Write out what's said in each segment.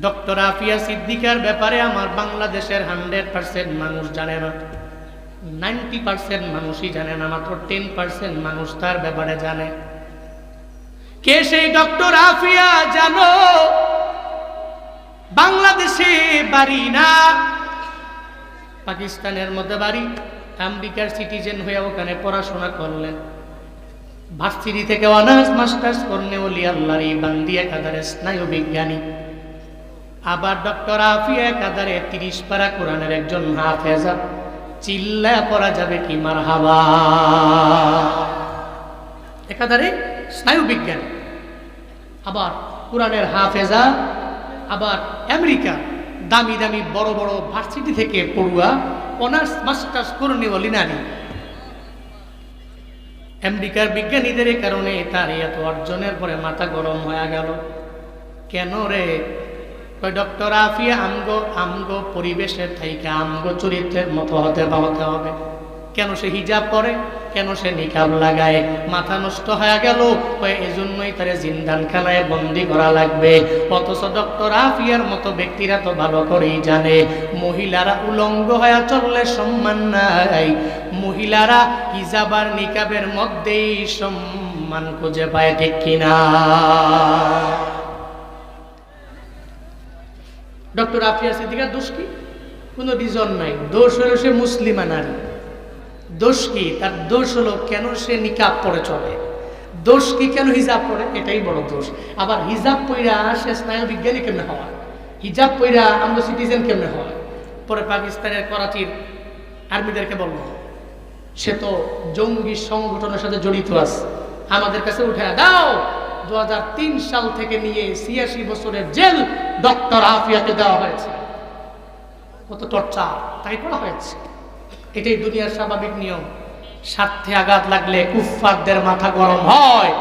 Doctor Afia সিদ্দিকার ব্যাপারে আমার বাংলাদেশের হান্ড্রেড পার্সেন্ট মানুষ জানে না। নাইনটি পার্সেন্ট মানুষই জানে না, মাত্র টেন পার্সেন্ট মানুষ তার ব্যাপারে জানে। কে সেই ডক্টর আফিয়া জানো? বাংলাদেশে বাড়ি না। পাকিস্তানের মধ্যে বাড়ি, আমেরিকার সিটিজেন হয়ে ওখানে পড়াশোনা করলেন। ভার্সিটি থেকে অনার্স, মাস্টার্স করলে ওলি আল্লাহর এই বান্দি একাধারে স্নায়ু বিজ্ঞানী আবার ডক্টর আফিয়া একাধারে তিরিশ পারা কোরআনের একজন হাফেজা চিল্লা পড়া যাবে কি মার হাবা একাধারে স্নায়ু বিজ্ঞান। আবার কোরআনের হাফেজা আবার আমেরিকা দামি দামি বড় বড় ভার্সিটি থেকে পড়ুয়া, অনার্স, মাস্টার্স করে বলি নারী আমেরিকার বিজ্ঞানীদের কারণে তার এত অর্জনের পরে মাথা গরম হয়ে গেল। কেন রে? ডক্টর আফিয়া আমগো আমগো পরিবেশের থেকে আমগো চরিত্রের মতো হতে হতে হবে। কেন সে হিজাব পরে? কেন সে নিকাব লাগায়? মাথা নষ্ট হয়ে গেল। এজন্যই তারে জিন্দানখানায় বন্দি করা লাগবে। অথচ ডক্টর আফিয়ার মতো ব্যক্তিরা তো ভালো করেই জানে। মহিলারা উলঙ্গ হয়ে চললে সম্মান নাই। মহিলারা হিজাব আর নিকাবের মধ্যেই সম্মান খুঁজে পায়, ঠিক কিনা? ডক্টর আফিয়া সিদ্দিকার দোষ কি? কোনো রিজন নাই। দোষ হলো সে মুসলিমা নারী। দোষ কি? তার দোষ হলো কেন সে নিকাব পরে চলে? দোষ কি কেন হিজাব পরে? এটাই বড় দোষ। আবার হিজাব পইরা সে স্নায়ু বিজ্ঞানী কেমনে হওয়া? হিজাব পইরা আমরা সিটিজেন কেমনে হওয়া? পরে পাকিস্তানের করাচির আর্মিদেরকে বলল, সে তো জঙ্গি সংগঠনের সাথে জড়িত আছে। আমাদের কাছে উঠে দাও দু হাজার তিন সাল থেকে নিয়ে ছিয়াশি বছরের জেল ডক্টর আফিয়াকে দেওয়া হয়েছে। কত টর্চার, তাই করা হয়েছে। এটাই দুনিয়ার স্বাভাবিক নিয়ম। স্বার্থে আঘাত লাগলে কুফফারদের মাথা গরম হয়।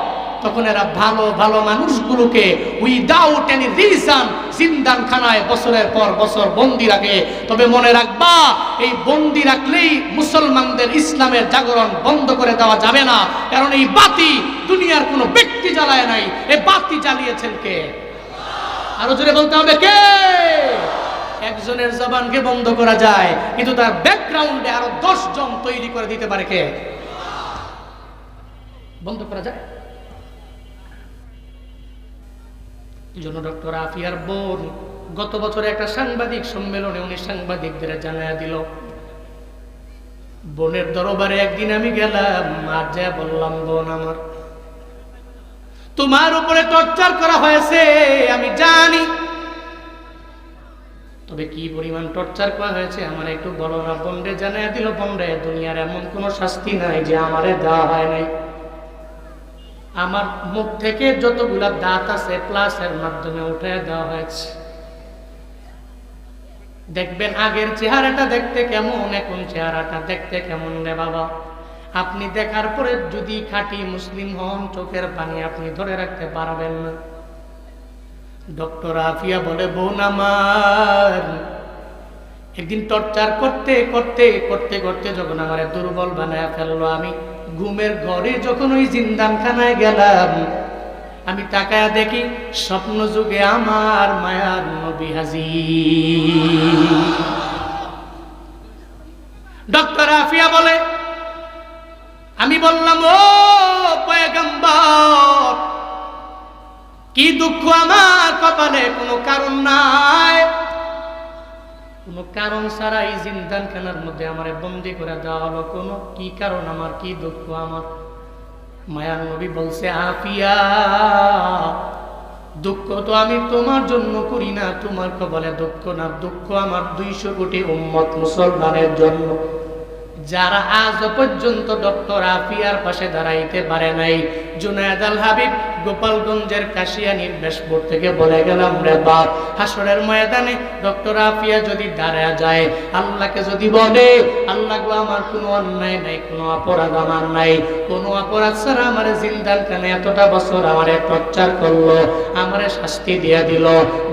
তখন এরা ভালো ভালো মানুষগুলোকে উইদাউট এনি রিজন জিন্দান খানায় বছরের পর বছর বন্দি রাখে। তবে মনে রাখবা, এই বন্দি রাখলেই মুসলমানদের ইসলামের জাগরণ বন্ধ করে দেওয়া যাবে না। কারণ এই বাতি দুনিয়ার কোনো ব্যক্তি জ্বালায় নাই। এই বাতি জ্বালিয়েছেন কে? আরও জোরে বলতে হবে কে? একজনের জবানকে বন্ধ করা যায়, কিন্তু তার ব্যাকগ্রাউন্ডে আরও দশ জন তৈরি করে দিতে পারে কে? বন্ধ করা যায়? জন্য ডক্টর আফিয়ার বোন গত বছরে একটা সাংবাদিক সম্মেলনে উনি সাংবাদিকদের জানায় দিল, বোনের দরবারে একদিন আমি গেলাম, আর যা বললাম বোন আমার। তোমার উপরে টর্চার করা হয়েছে, আমি জানি। তবে কি পরিমাণ টর্চার করা হয়েছে, আমার একটু বড় না। বন্ডে জানাই দিল বন্ডে দুনিয়ার এমন কোনো শাস্তি নাই যে আমারে দেওয়া হয় নাই। আমার মুখ থেকে যতগুলা দাঁত আছে প্লাসের মাধ্যমে উঠে দেওয়া হয়েছে। দেখবেন আগের চেহারাটা দেখতে কেমন, এখন চেহারাটা দেখতে কেমন রে বাবা। আপনি দেখার পরে যদি খাঁটি মুসলিম হন, চোখের পানি আপনি ধরে রাখতে পারবেন না। ডক্টর আফিয়া বলে, বোন আমার, একদিন টর্চার করতে করতে করতে করতে যখন আমার দুর্বল বানায় ফেলল আমি ঘুমের ঘরে যখন ওই জিন্দানখানায় গেলাম, আমি তাকায় দেখি স্বপ্ন যুগে আমার মায়ার নবী হাজি ডক্টর আফিয়া বলে, আমি বললাম, ও পয়গম্বর, কি দুঃখ আমার কপালে, কোনো কারণ নাই। কোনো কারণ ছাড়া এই জিন্দান খানার মধ্যে আমার বন্দি করে দেওয়া হলো। কোনো কি কারণ আমার, কি দুঃখ আমার? মায়ার নবী বলছে, আফিয়া, দুঃখ তো আমি তোমার জন্য করি না। তোমার কবলে দুঃখ না, দুঃখ আমার দুইশো কোটি উম্মত মুসলমানের জন্য। যারা আজ পর্যন্ত ডক্টর আফিয়ার পাশে দাঁড়াইতে পারে নাই, জুনায়দ আল হাবিব গোপালগঞ্জের কাশিয়ানির বেশপুর থেকে বলে গেলাম, রে বাপ, হাসরের ময়দানে ডক্টর আফিয়া যদি দাঁড়া যায়, আল্লাহকে যদি বলে, আল্লাহ গো, আমার কোনো অন্যায় নাই, কোনো অপরাধ আমার নাই, কোনো অপরাধ ছাড়া আমার জিন্দান কানে এতটা বছর আমারে টর্চার করল, আমারে শাস্তি দিয়া দিল।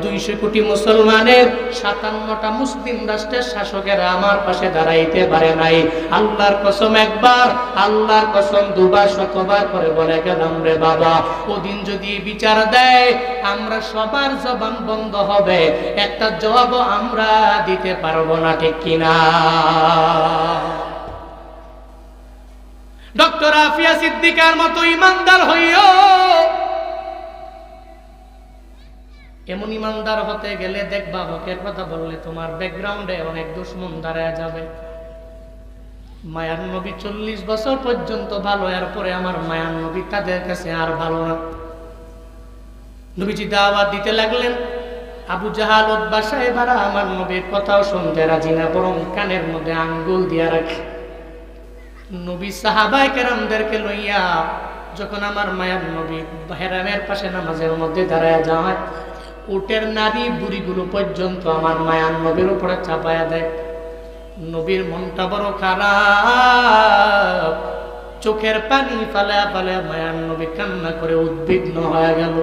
দুইশো কোটি মুসলমানের সাতান্নটা মুসলিম রাষ্ট্রের শাসকেরা আমার পাশে দাঁড়াইতে পারে নাই আল্লাহর কসম একবার, আল্লাহর কসম দুবার, শতবার করে বলে গেলাম রে বাবা। ওদিন যদি বিচার দেয়, আমরা সবার জবান বন্ধ হবে। একটা জবাবও আমরা দিতে পারব না, ঠিক কিনা? ডক্টর আফিয়া সিদ্দিকার মতো ইমানদার হইও, এমন ইমানদার হতে গেলে দেখবা হকের কথা বললে তোমার ব্যাকগ্রাউন্ডে অনেক দুশ্মন দাঁড়ায় যাবে। মায়ার নবী চল্লিশ বছর পর্যন্ত ভালো, এরপরে আমার মায়ার নবী তাদের কাছে আর ভালো না। নবীজি দাওয়াত দিতে লাগলেন, আবু জাহাল উদ্বাসা এবার আমার নবীর কথাও শুনতে রাজি না, বরং কানের মধ্যে আঙ্গুল দিয়া রাখে। নবী সাহাবাই কেরামদেরকে লইয়া যখন আমার মায়ার নবী হেরামের পাশে নামাজের মধ্যে দাঁড়ায় যায়, উটের নারী বুড়িগুলো পর্যন্ত আমার মায়ার নবীর উপরে চাপায়া দেয়। নবীর মনটা বড় খারাপ। চোখের পানি ফালা ফালে মায়ার নবী কান্না করে উদ্বিগ্ন হয়ে গেল।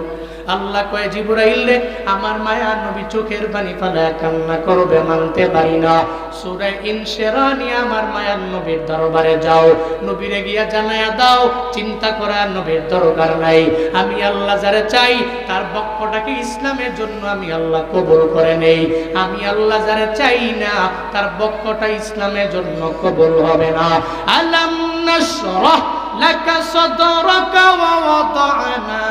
আল্লাহ কয়ে, জিবরাইলে আমার মায়ার নবী চোখের পানি ফালা কান্না করবে, মানতে পারি না। সুরে ইনশেরানি, আমার মায়ার নবীর দরবারে যাও। নবীরে গিয়া জানায়া দাও, চিন্তা করার নবীর দরকার নাই। আমি আল্লাহ যারা চাই, তার বক্ষটাকে ইসলামের জন্য আমি আল্লাহ কবুল করে নেই। আমি আল্লাহ যারা চাই না, তার বক্ষটা ইসলামের জন্য কবুল হবে না। আলাম নাশরাহ লাকা সাদরাকা ওয়া ওয়াদানা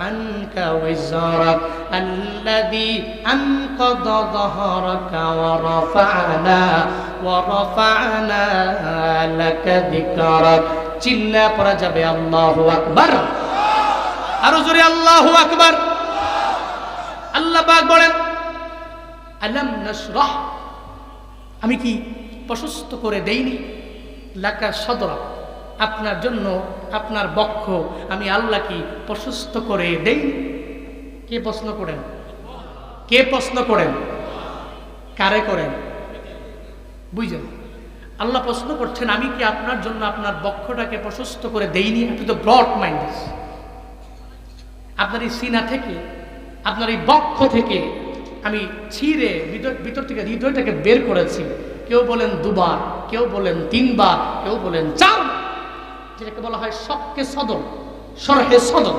عنك وزرك الذي أنقض ظهرك ورفعنا ورفعنا لك ذكرك চিল্লা পড়া যাবে আল্লাহু আকবার আরো জোরে আল্লাহু আকবার আল্লাহ পাক বলেন আলাম নাশরাহ আমি কি প্রশস্ত করে দেইনি লাকা সদরা আপনার জন্য আপনার বক্ষ আমি আল্লাহ কি প্রশস্ত করে দেই। কে প্রশ্ন করেন? কে প্রশ্ন করেন? কারে করেন? বুঝলেন আল্লাহ প্রশ্ন করছেন, আমি কি আপনার জন্য আপনার বক্ষটাকে প্রশস্ত করে দেইনি? আপনি তো ব্রড মাইন্ড আপনার এই সিনা থেকে, আপনার এই বক্ষ থেকে আমি ছিঁড়ে ভিতর থেকে হৃদয়টাকে বের করেছি। কেউ বলেন দুবার, কেউ বলেন তিনবার, কেউ বলেন চার যেটাকে বলা হয় শখকে সদর সরহে সদর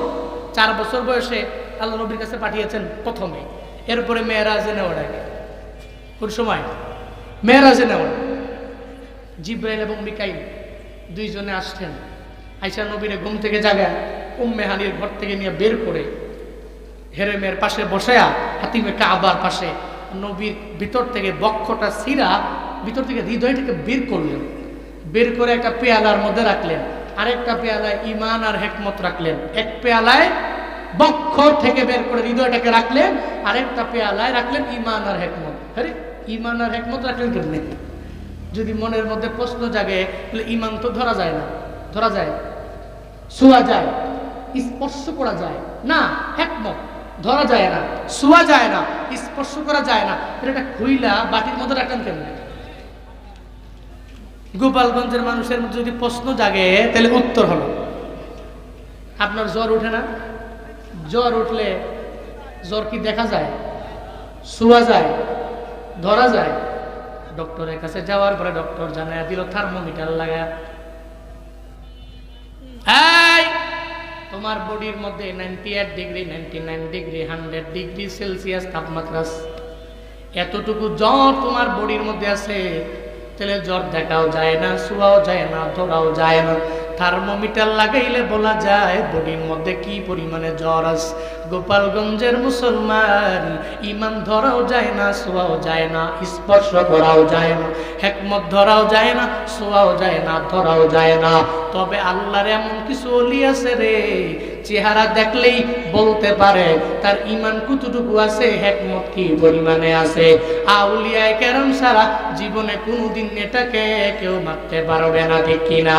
চার বছর বয়সে আল্লাহ নবীর কাছে পাঠিয়েছেন প্রথমে। এরপরে মেয়েরাজে নেওয়ার আগে। কোন সময়? মেয়েরাজে নেওয়ার জিব্রাইল এবং মিকাইল দুইজনে আসছেন। আইসা নবীরে ঘুম থেকে জাগায় উম্মে হানির ঘর থেকে নিয়ে বের করে হেরেমের পাশে বসায়া হাতিমে কাবার পাশে নবীর ভিতর থেকে বক্ষটা সিরা ভিতর থেকে হৃদয়টাকে বের করলেন। বের করে একটা পেয়ালার মধ্যে রাখলেন। আরেকটা পেয়ালায় ইমান আর হেকমত রাখলেন। এক পেয়ালায় বক্ষ থেকে বের করে হৃদয়টাকে রাখলেন, আরেকটা পেয়ালায় রাখলেন ইমান আর হেকমত। আরে ইমান আর হেকমত রাখলেন কেমনি? যদি মনের মধ্যে প্রশ্ন জাগে, তাহলে ইমান তো ধরা যায় না। ধরা যায়। শোয়া যায়। স্পর্শ করা যায়। না, হেকমত। ধরা যায় না। শোয়া যায় না। স্পর্শ করা যায় না। এটা খুইলা বাটির মধ্যে রাখলেন কেমনি? গোপালগঞ্জের মানুষের মধ্যে যদি প্রশ্ন জাগে, তাহলে উত্তর হলো। আপনার জ্বর উঠে না? জ্বর উঠলে জ্বর কি দেখা যায়? শোয়া যায়? ধরা যায়? ডক্টরের কাছে যাওয়ার পরে ডক্টর জানায় দিল, থার্মোমিটার লাগা তোমার বডির মধ্যে ninety eight degree ninety nine degree hundred degree Celsius তাপমাত্রা এতটুকু জ্বর তোমার বডির মধ্যে আছে তাহলে জ্বর দেখাও যায় না, শোয়াও যায় না, ধরাও যায় না। থার্মোমিটার লাগাইলে বলা যায়, বডির মধ্যে কি পরিমাণে জ্বর আছে গোপালগঞ্জের মুসলমান, ইমান ধরাও যায় না, শোয়াও যায় না, স্পর্শ করাও যায় না, হেকমত ধরাও যায় না, শোয়াও যায় না, ধরাও যায় না। তবে আল্লাহর এমন কিছু অলি আছে রে চেহারা দেখলেই বলতে পারে, তার ইমান কতটুকু আছে, হেকমত কি পরিমাণে আছে? আউলিয়ায় কেরম সারা জীবনে কোনোদিন এটাকে কেউ মারতে পারবে না, ঠিক কিনা?